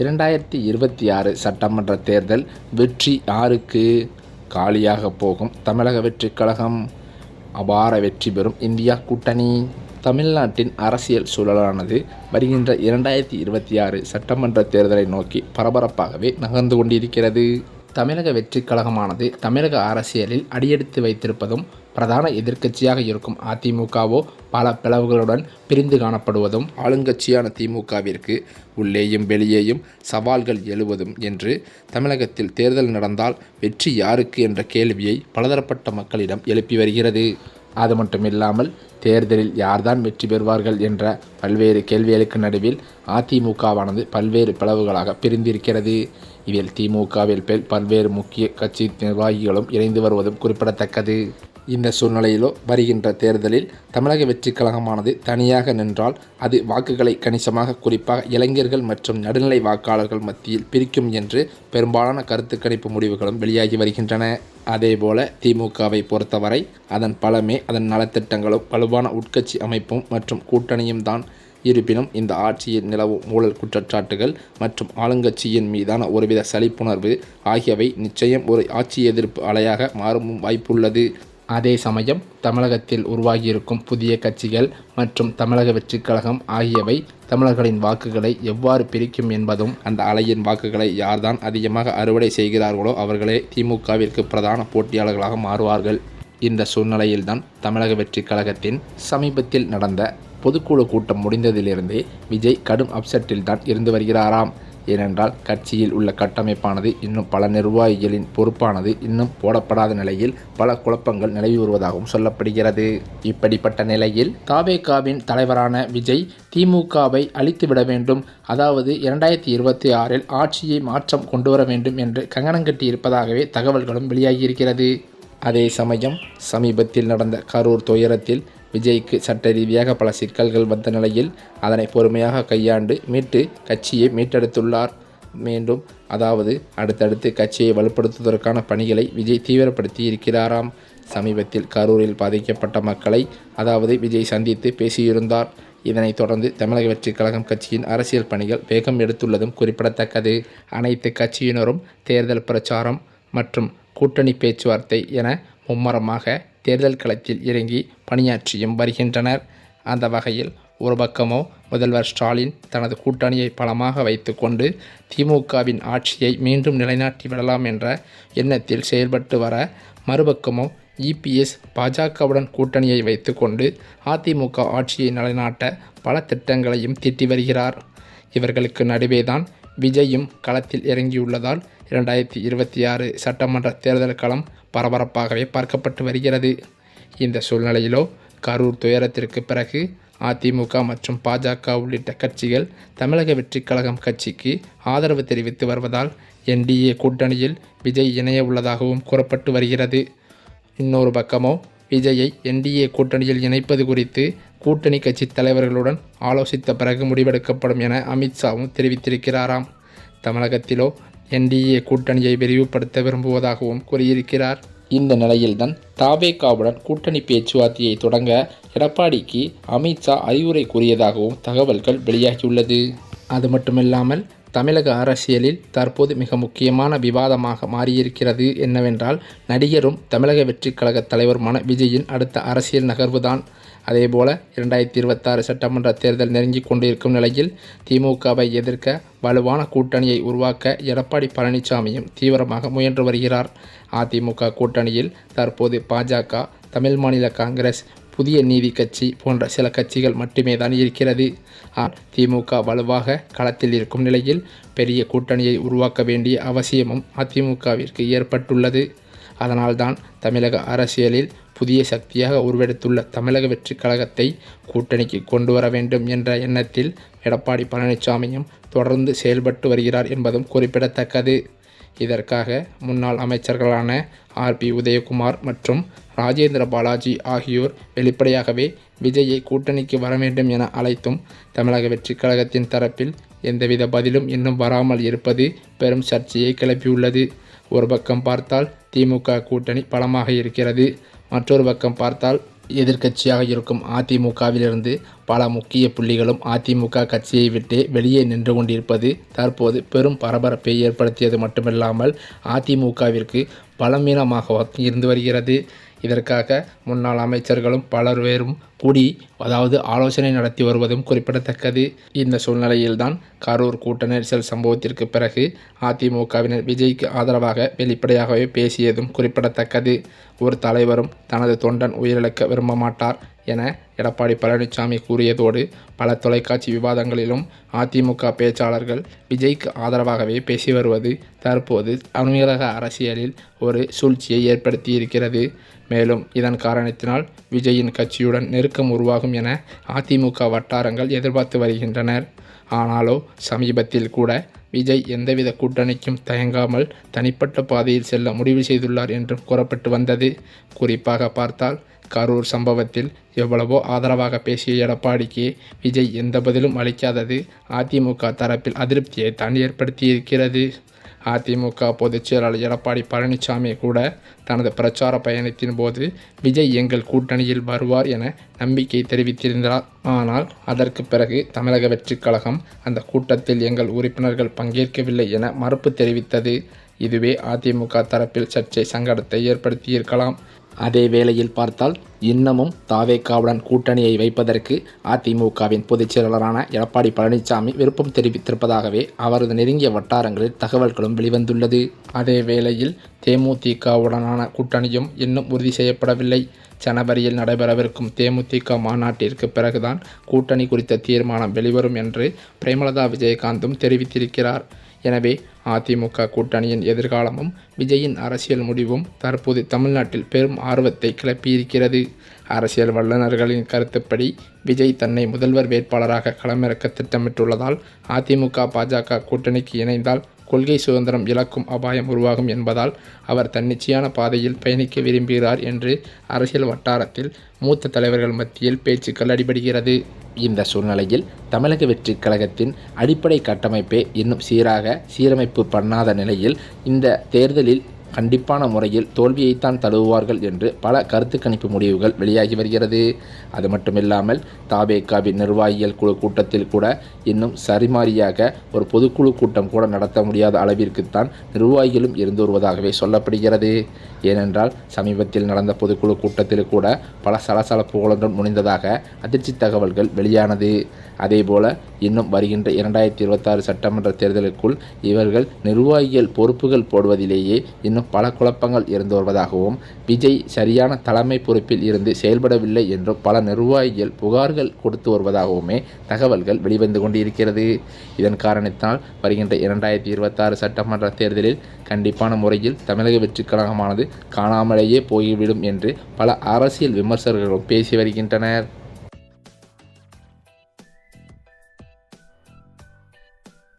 இரண்டாயிரத்தி இருபத்தி ஆறு சட்டமன்ற தேர்தல் வெற்றி யாருக்கு காலியாக போகும்? தமிழக வெற்றி கழகம் அபார வெற்றி பெறும் இந்தியா கூட்டணி. தமிழ்நாட்டின் அரசியல் சூழலானது வருகின்ற இரண்டாயிரத்தி இருபத்தி ஆறு சட்டமன்ற தேர்தலை நோக்கி பரபரப்பாகவே நகர்ந்து கொண்டிருக்கிறது. தமிழக வெற்றி கழகமானது தமிழக அரசியலில் அடியெடுத்து வைத்திருப்பதும் பிரதான எதிர்க்கட்சியாக இருக்கும் அதிமுகவோ பல பிளவுகளுடன் பிரிந்து காணப்படுவதும் ஆளுங்கட்சியான திமுகவிற்கு உள்ளேயும் வெளியேயும் சவால்கள் எழுவதும் என்று தமிழகத்தில் தேர்தல் நடந்தால் வெற்றி யாருக்கு என்ற கேள்வியை பலதரப்பட்ட மக்களிடம் எழுப்பி வருகிறது. அது மட்டுமில்லாமல் தேர்தலில் யார்தான் வெற்றி பெறுவார்கள் என்ற பல்வேறு கேள்விகளுக்கு நடுவில் அதிமுகவானது பல்வேறு பிளவுகளாக பிரிந்திருக்கிறது. இதில் திமுகவில் பல்வேறு முக்கிய கட்சி நிர்வாகிகளும் இணைந்து வருவதும் குறிப்பிடத்தக்கது. இந்த சூழ்நிலையிலோ வருகின்ற தேர்தலில் தமிழக வெற்றிக் கழகமானது தனியாக நின்றால் அது வாக்குகளை கணிசமாக குறிப்பாக இளைஞர்கள் மற்றும் நடுநிலை வாக்காளர்கள் மத்தியில் பிரிக்கும் என்று பெரும்பாலான கருத்து கணிப்பு முடிவுகளும் வெளியாகி வருகின்றன. அதேபோல திமுகவை பொறுத்தவரை அதன் பலமே அதன் நலத்திட்டங்களும் வலுவான உட்கட்சி அமைப்பும் மற்றும் கூட்டணியும் தான். இருப்பினும் இந்த ஆட்சியில் நிலவும் ஊழல் குற்றச்சாட்டுகள் மற்றும் ஆளுங்கட்சியின் மீதான ஒருவித சலிப்புணர்வு ஆகியவை நிச்சயம் ஒரு ஆட்சி எதிர்ப்பு அலையாக மாறும் வாய்ப்புள்ளது. அதே சமயம் தமிழகத்தில் உருவாகியிருக்கும் புதிய கட்சிகள் மற்றும் தமிழக வெற்றிக் கழகம் ஆகியவை தமிழர்களின் வாக்குகளை எவ்வாறு பிரிக்கும் என்பதும் அந்த அலையின் வாக்குகளை யார்தான் அதிகமாக அறுவடை செய்கிறார்களோ அவர்களே திமுகவிற்கு பிரதான போட்டியாளர்களாக மாறுவார்கள். இந்த சூழ்நிலையில்தான் தமிழக வெற்றிக் கழகத்தின் சமீபத்தில் நடந்த பொதுக்குழு கூட்டம் முடிந்ததிலிருந்தே விஜய் கடும் அப்செட்டில் தான் இருந்து வருகிறாராம். ஏனென்றால் கட்சியில் உள்ள கட்டமைப்பானது இன்னும் பல நிர்வாகிகளின் பொறுப்பானது இன்னும் போடப்படாத நிலையில் பல குழப்பங்கள் நிலவி வருவதாகவும் சொல்லப்படுகிறது. இப்படிப்பட்ட நிலையில் தாவேகாவின் தலைவரான விஜய் திமுகவை அழித்துவிட வேண்டும். அதாவது இரண்டாயிரத்தி இருபத்தி ஆறில் ஆட்சியை மாற்றம் கொண்டு வர வேண்டும் என்று கங்கணம் கட்டியிருப்பதாகவே தகவல்களும் வெளியாகியிருக்கிறது அதே சமயம் சமீபத்தில் நடந்த கரூர் துயரத்தில் விஜய்க்கு சட்ட ரீதியாக பல சிக்கல்கள் வந்த நிலையில் அதனை பொறுமையாக கையாண்டு மீட்டு கட்சியை மீட்டெடுத்துள்ளார். மீண்டும் அதாவது அடுத்தடுத்து கட்சியை வலுப்படுத்துவதற்கான பணிகளை விஜய் தீவிரப்படுத்தி இருக்கிறாராம் சமீபத்தில் கரூரில் பாதிக்கப்பட்ட மக்களை அதாவது விஜய் சந்தித்து பேசியிருந்தார். இதனைத் தொடர்ந்து தமிழக வெற்றிக் கழகம் கட்சியின் அரசியல் பணிகள் வேகம் எடுத்துள்ளதும் குறிப்பிடத்தக்கது. அனைத்து கட்சியினரும் தேர்தல் பிரச்சாரம் மற்றும் கூட்டணி பேச்சுவார்த்தை என மும்மரமாக தேர்தல் களத்தில் இறங்கி பணியாற்றியும் வருகின்றனர். அந்த வகையில் ஒரு பக்கமோ முதல்வர் ஸ்டாலின் தனது கூட்டணியை பலமாக வைத்துக்கொண்டு திமுகவின் ஆட்சியை மீண்டும் நிலைநாட்டி விடலாம் என்ற எண்ணத்தில் செயல்பட்டு வர மறுபக்கமோ இபிஎஸ் பாஜகவுடன் கூட்டணியை வைத்துக்கொண்டு அதிமுக ஆட்சியை நிலைநாட்ட பல திட்டங்களையும் தீட்டி வருகிறார். இவர்களுக்கு நடுவேதான் விஜயும் களத்தில் இறங்கியுள்ளதால் இரண்டாயிரத்தி இருபத்தி ஆறு சட்டமன்ற தேர்தல் களம் பரபரப்பாகவே பார்க்கப்பட்டு வருகிறது. இந்த சூழ்நிலையிலோ கரூர் துயரத்திற்கு பிறகு அதிமுக மற்றும் பாஜக உள்ளிட்ட கட்சிகள் தமிழக வெற்றிக் கழகம் கட்சிக்கு ஆதரவு தெரிவித்து வருவதால் என்டிஏ கூட்டணியில் விஜய் இணைய உள்ளதாகவும் கூறப்பட்டு வருகிறது. இன்னொரு பக்கமோ விஜயை என்டிஏ கூட்டணியில் இணைப்பது குறித்து கூட்டணி கட்சி தலைவர்களுடன் ஆலோசித்த பிறகு முடிவெடுக்கப்படும் என அமித்ஷாவும் தெரிவித்திருக்கிறாராம். தமிழகத்திலோ என்டிஏ கூட்டணியை விரிவுபடுத்த விரும்புவதாகவும் கூறியிருக்கிறார். இந்த நிலையில்தான் தாபேகாவுடன் கூட்டணி பேச்சுவார்த்தையை தொடங்க எடப்பாடிக்கு அமித்ஷா அறிவுரை கூறியதாகவும் தகவல்கள் வெளியாகியுள்ளது. அது மட்டுமில்லாமல் தமிழக அரசியலில் தற்போது மிக முக்கியமான விவாதமாக மாறியிருக்கிறது என்னவென்றால் நடிகரும் தமிழக வெற்றிக் கழக தலைவருமான விஜயின் அடுத்த அரசியல் நகர்வுதான். அதேபோல இரண்டாயிரத்தி இருபத்தாறு சட்டமன்ற தேர்தல் நெருங்கி கொண்டிருக்கும் நிலையில் திமுகவை எதிர்க்க வலுவான கூட்டணியை உருவாக்க எடப்பாடி பழனிசாமியும் தீவிரமாக முயன்று வருகிறார். அதிமுக கூட்டணியில் தற்போது பாஜக தமிழ் மாநில காங்கிரஸ் புதிய நீதி கட்சி போன்ற சில கட்சிகள் மட்டுமே தான் இருக்கிறது திமுக வலுவாக களத்தில் இருக்கும் நிலையில் பெரிய கூட்டணியை உருவாக்க வேண்டிய அவசியமும் அதிமுகவிற்கு ஏற்பட்டுள்ளது. அதனால்தான் தமிழக அரசியலில் புதிய சக்தியாக உருவெடுத்துள்ள தமிழக வெற்றி கழகத்தை கூட்டணிக்கு கொண்டு வர வேண்டும் என்ற எண்ணத்தில் எடப்பாடி பழனிசாமியும் தொடர்ந்து செயல்பட்டு வருகிறார் என்பதும் குறிப்பிடத்தக்கது. இதற்காக முன்னாள் அமைச்சர்களான ஆர்பி உதயகுமார் மற்றும் ராஜேந்திர பாலாஜி ஆகியோர் வெளிப்படையாகவே விஜயை கூட்டணிக்கு வர வேண்டும் என அழைத்தும் தமிழக வெற்றிக் கழகத்தின் தரப்பில் எந்தவித பதிலும் இன்னும் வராமல் இருப்பது பெரும் சர்ச்சையை கிளப்பியுள்ளது. ஒரு பக்கம் பார்த்தால் திமுக கூட்டணி பலமாக இருக்கிறது. மற்றொரு பக்கம் பார்த்தால் எதிர்க்கட்சியாக இருக்கும் அதிமுகவிலிருந்து பல முக்கிய புள்ளிகளும் அதிமுக கட்சியை விட்டு வெளியே நின்று கொண்டிருப்பது தற்போது பெரும் பரபரப்பை ஏற்படுத்தியது மட்டுமில்லாமல் அதிமுகவிற்கு பலவீனமாக இருந்து வருகிறது. இதற்காக முன்னாள் அமைச்சர்களும் பலர் வேறும் கூடி அதாவது ஆலோசனை நடத்தி வருவதும் குறிப்பிடத்தக்கது. இந்த சூழ்நிலையில்தான் கரூர் கூட்ட நெரிசல் சம்பவத்திற்கு பிறகு அதிமுகவினர் விஜய்க்கு ஆதரவாக வெளிப்படையாகவே பேசியதும் குறிப்பிடத்தக்கது. ஒரு தலைவரும் தனது தொண்டன் உயிரிழக்க விரும்ப மாட்டார் என எடப்பாடி பழனிசாமி கூறியதோடு பல தொலைக்காட்சி விவாதங்களிலும் அதிமுக பேச்சாளர்கள் விஜய்க்கு ஆதரவாகவே பேசி வருவது தற்போது தமிழக அரசியலில் ஒரு சூழ்ச்சியை ஏற்படுத்தியிருக்கிறது. மேலும் இதன் காரணத்தினால் விஜயின் கட்சியுடன் நெருக்கம் உருவாகும் என அதிமுக வட்டாரங்கள் எதிர்பார்த்து வருகின்றனர். ஆனாலோ சமீபத்தில் கூட விஜய் எந்தவித கூட்டணிக்கும் தயங்காமல் தனிப்பட்ட பாதையில் செல்ல முடிவு செய்துள்ளார் என்றும் கூறப்பட்டு வந்தது. குறிப்பாக பார்த்தால் கரூர் சம்பவத்தில் எவ்வளவோ ஆதரவாக பேசிய எடப்பாடிக்கு விஜய் எந்த பதிலும் அளிக்காதது அதிமுக தரப்பில் அதிருப்தியை தான் ஏற்படுத்தியிருக்கிறது. அதிமுக பொதுச் செயலாளர் எடப்பாடி பழனிசாமி கூட தனது பிரச்சார பயணத்தின் போது விஜய் எங்கள் கூட்டணியில் வருவார் என நம்பிக்கை தெரிவித்திருந்தார். ஆனால் அதற்கு பிறகு தமிழக வெற்றிக் கழகம் அந்த கூட்டத்தில் எங்கள் உறுப்பினர்கள் பங்கேற்கவில்லை என மறுப்பு தெரிவித்தது. இதுவே அதிமுக தரப்பில் சர்ச்சை சங்கடத்தை ஏற்படுத்தியிருக்கலாம். அதே வேளையில் பார்த்தால் இன்னமும் தாவேக்காவுடன் கூட்டணியை வைப்பதற்கு அதிமுகவின் பொதுச் செயலாளரான எடப்பாடி பழனிசாமி விருப்பம் தெரிவித்திருப்பதாகவே அவரது நெருங்கிய வட்டாரங்களில் தகவல்களும் வெளிவந்துள்ளது. அதே வேளையில் தேமுதிகவுடனான கூட்டணியும் இன்னும் உறுதி செய்யப்படவில்லை. ஜனவரியில் நடைபெறவிருக்கும் தேமுதிக மாநாட்டிற்கு பிறகுதான் கூட்டணி குறித்த தீர்மானம் வெளிவரும் என்று பிரேமலதா விஜயகாந்தும் தெரிவித்திருக்கிறார். எனவே அதிமுக கூட்டணியின் எதிர்காலமும் விஜயின் அரசியல் முடிவும் தற்போது தமிழ்நாட்டில் பெரும் ஆர்வத்தை கிளப்பியிருக்கிறது. அரசியல் வல்லுநர்களின் கருத்துப்படி விஜய் தன்னை முதல்வர் வேட்பாளராக களமிறக்க திட்டமிட்டுள்ளதால் அதிமுக பாஜக கூட்டணிக்கு இணைந்தால் கொள்கை சுதந்திரம் இழக்கும் அபாயம் உருவாகும் என்பதால் அவர் தன்னிச்சையான பாதையில் பயணிக்க விரும்புகிறார் என்று அரசியல் வட்டாரத்தில் மூத்த தலைவர்கள் மத்தியில் பேச்சுக்கள் அடிபடுகிறது. இந்த சூழ்நிலையில் தமிழக வெற்றி கழகத்தின் அடிப்படை கட்டமைப்பே இன்னும் சீராக சீரமைப்பு பண்ணாத நிலையில் இந்த தேர்தலில் கண்டிப்பான முறையில் தோல்வியைத்தான் தழுவுவார்கள் என்று பல கருத்து கணிப்பு முடிவுகள் வெளியாகி வருகிறது. அது மட்டுமில்லாமல் தாபேகாவின் நிர்வாகிகள் குழு கூட்டத்தில் கூட இன்னும் சரிமாரியாக ஒரு பொதுக்குழு கூட்டம் கூட நடத்த முடியாத அளவிற்குத்தான் நிர்வாகிகளும் இருந்து வருவதாகவே சொல்லப்படுகிறது. ஏனென்றால் சமீபத்தில் நடந்த பொதுக்குழு கூட்டத்தில் கூட பல சலசலப்புகளுடன் முடிந்ததாக அதிர்ச்சி தகவல்கள் வெளியானது. அதேபோல இன்னும் வருகின்ற இரண்டாயிரத்தி இருபத்தாறு சட்டமன்ற தேர்தலுக்குள் இவர்கள் நிர்வாகிகள் பொறுப்புகள் போடுவதிலேயே இன்னும் பல குழப்பங்கள் இருந்து வருவதாகவும் விஜய் சரியான தலைமை பொறுப்பில் இருந்து செயல்படவில்லை என்றும் பல நிர்வாகிகள் புகார்கள் கொடுத்து வருவதாகவுமே தகவல்கள் வெளிவந்து கொண்டிருக்கிறது. இதன் காரணத்தினால் வருகின்ற இரண்டாயிரத்தி இருபத்தாறு சட்டமன்ற தேர்தலில் கண்டிப்பான முறையில் தமிழக வெற்றிக் கழகமானது காணாமலேயே போய்விடும் என்று பல அரசியல் விமர்சகர்களும் பேசி வருகின்றனர்.